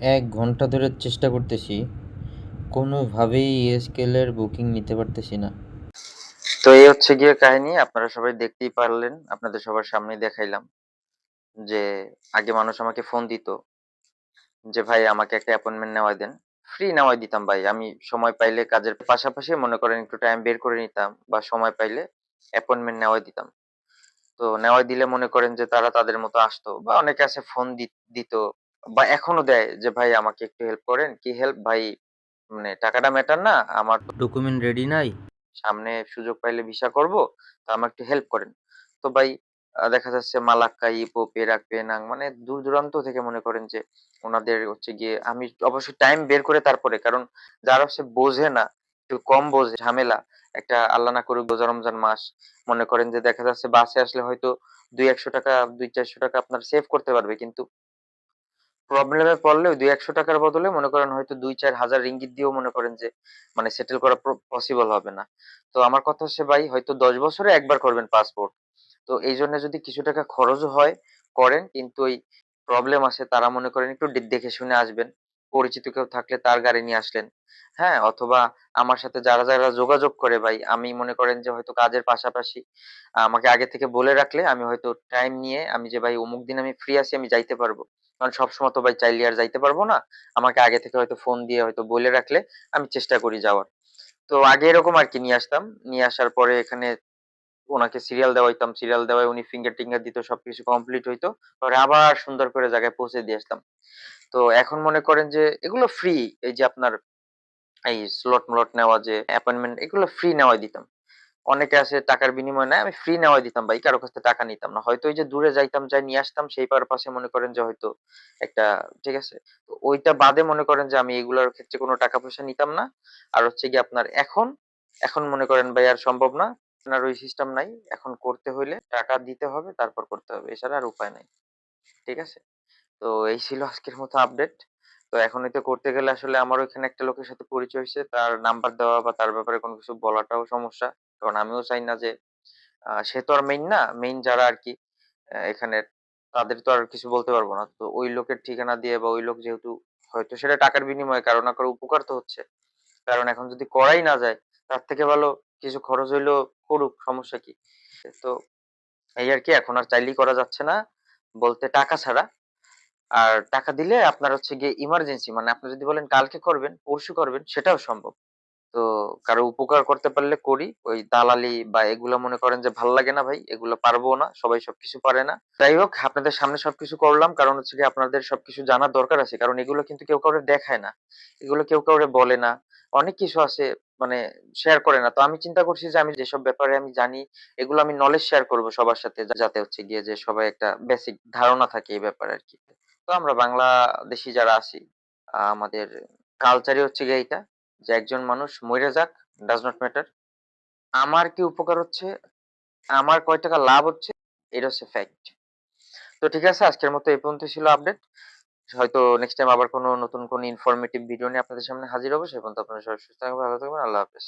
এক ঘণ্টা ধরে চেষ্টা করতেছি, কোনোভাবেই এসকেলের বুকিং নিতে পারতেছি না। তো এই হচ্ছে গিয়ে কাহিনী, আপনারা সবাই দেখতেই পারলেন, আপনাদের সবার সামনে দেখাইলাম যে আগে মানুষ আমাকে ফোন দিত যে, ভাই, আমাকে একটা অ্যাপয়েন্টমেন্ট নেওয়া দেন। ফ্রি নেওয়াই দিতাম, ভাই, আমি সময় পাইলে কাজের পাশাপাশি মনে করেন একটু টাইম বের করে নিতাম বা সময় পাইলে অ্যাপয়েন্টমেন্ট নেওয়াই দিতাম। তো নেওয়াই দিলে মনে করেন যে, তারা তাদের মতো আসতো বা অনেকে আছে ফোন দিত বা এখনও দেয় যে ভাই আমাকে একটু হেল্প করেন। কি হেল্প ভাই মানে টাকাটা ম্যাটার না আমার তো ডকুমেন্ট রেডি নাই। সামনে সুযোগ পাইলে ভিসা করব তো আমার একটু হেল্প করেন। তো ভাই আহ, দেখা যাচ্ছে মালাক্কা ইপো পেরাক পেনাং মানে দূর দূরান্ত থেকে মনে করেন যে ওনাদের হচ্ছে গিয়ে আমি অবশ্যই টাইম বের করে তারপরে কারণ যারা হচ্ছে বোঝে না একটু কম বোঝে ঝামেলা একটা আল্লাহ না করুক রোজা রমজান মাস মনে করেন যে দেখা যাচ্ছে বাসে আসলে হয়তো দুই একশো টাকা দুই চারশো টাকা আপনার সেভ করতে পারবে কিন্তু প্রবলেমে পড়লে দুই একশো টাকার বদলে মনে করেন হয়তো দুই চার হাজার রিঙ্গিত দিয়েও মনে করেন যে মানে সেটেল করা পসিবল হবে না। তো আমার কথা হচ্ছে ভাই, হয়তো দশ বছরে একবার করবেন পাসপোর্ট তো এই জন্য যদি কিছু টাকা খরচও হয়, করেন, কিন্তু ওই প্রবলেম আসে তারা মনে করেন একটু দেখে শুনে আসবেন। পরিচিত কেউ থাকলে তার গাড়ি নিয়ে আসলেন। হ্যাঁ অথবা আমার সাথে যারা যারা যোগাযোগ করে ভাই, আমি মনে করেন যে হয়তো কাজের পাশাপাশি আমাকে আগে থেকে বলে রাখলে আমি হয়তো টাইম নিয়ে আমি যে ভাই অমুক দিন আমি ফ্রি আছি, আমি যাইতে পারব। কারণ সবসময় তো ভাই চাইলে আর যাইতে পারব না। আমাকে আগে থেকে হয়তো ফোন দিয়ে হয়তো বলে রাখলে আমি চেষ্টা করি যাওয়ার। তো আগে এরকম আর কি নিয়ে আসতাম। নিয়ে আসার পরে এখানে ওনাকে সিরিয়াল দেওয়াইতাম। সিরিয়াল দেওয়ায় উনি ফিঙ্গার টিঙ্গার দিত, সবকিছু কমপ্লিট হইতো। পরে আবার সুন্দর করে জায়গায় পৌঁছে দিয়ে আসতাম। তো এখন মনে করেন যে এগুলো ফ্রি এই যে আপনার এই স্লট মলট নেওয়া যে অ্যাপয়েন্টমেন্ট এগুলো ফ্রি নেওয়াই দিতাম। অনেকে আছে টাকার বিনিময়ে নেয়, আমি ফ্রি নেওয়াই দিতাম ভাই, কারও কাছ থেকে টাকা নিতাম না। হয়তো ওই যে দূরে যাইতাম, যাই নিয়ে আসতাম, সেই পারপাসে মনে করেন যে হয়তো একটা, ঠিক আছে? ওইটা বাদে মনে করেন যে আমি এগুলোর ক্ষেত্রে কোনো টাকা পয়সা নিতাম না। আর হচ্ছে কি আপনার এখন এখন মনে করেন ভাই আর সম্ভব না। আপনার ওই সিস্টেম নাই, এখন করতে হইলে টাকা দিতে হবে, তারপর করতে হবে। এছাড়া আর উপায় নাই, ঠিক আছে? তো এই ছিল আজকের মতো আপডেট তো এখন এটা করতে গেলে আসলে আমার ওইখানে একটা লোকের সাথে পরিচয় হয়েছে, তার নাম্বার দেওয়া বা তার ব্যাপারে কোনো কিছু বলাটাও সমস্যা। কারণ আমিও চাই না যে সে তো আর মেইন না মেইন যারা আর কি এখানে তাদের তো আর কিছু বলতে পারব না। তো ওই লোকের ঠিকানা দিয়ে বা ওই লোক যেহেতু, হয়তো সেটা টাকার বিনিময়ে কারও না কারও উপকার তো হচ্ছে। কারণ এখন যদি করাই না যায়, তার থেকে ভালো কিছু খরচ হইলেও করুক, সমস্যা কি? তো এই আর কি, এখন আর চাইলেই করা যাচ্ছে না, বলতে টাকা ছাড়া। আর টাকা দিলে আপনার হচ্ছে গিয়ে ইমার্জেন্সি মানে আপনি যদি বলেন কালকে করবেন, পরশু করবেন, সেটাও সম্ভব। তো কারও উপকার করতে পারলে করি। ওই দালালি বা এগুলো মনে করেন যে ভালো লাগে না ভাই, এগুলো পারব না, সবাই সবকিছু পারে না। যাই হোক, আপনাদের সামনে সবকিছু করলাম, কারণ হচ্ছে কি আপনাদের সবকিছু জানার দরকার আছে, কারণ এগুলো কিন্তু কেউ কাউরে দেখায় না, এগুলো কেউ কাউরে বলে না, অনেক কিছু আছে মানে শেয়ার করে না। তো আমি চিন্তা করছি যে আমি যেসব ব্যাপারে আমি জানি, এগুলো আমি নলেজ শেয়ার করব সবার সাথে যাতে হচ্ছে গিয়ে যে সবাই একটা বেসিক ধারণা থাকে এই ব্যাপারে আর কি। তো আমরা বাংলাদেশি যারা আছি আমাদের কালচারই হচ্ছে গিয়ে এইটা। যে একজন মানুষ মরে যাক ডাজ নট ম্যাটার আমার কি উপকার হচ্ছে? আমার কয় টাকা লাভ হচ্ছে? এটা হচ্ছে ফ্যাক্ট তো ঠিক আছে, আজকের মতো এই পর্যন্ত ছিল আপডেট হয়তো নেক্সট টাইম আবার কোনো নতুন কোনো ইনফরমেটিভ ভিডিও নিয়ে আপনাদের সামনে হাজির হব সে পর্যন্ত আপনারা সবাই সুস্থ থাকবেন, ভালো থাকবেন, আল্লাহ হাফেজ।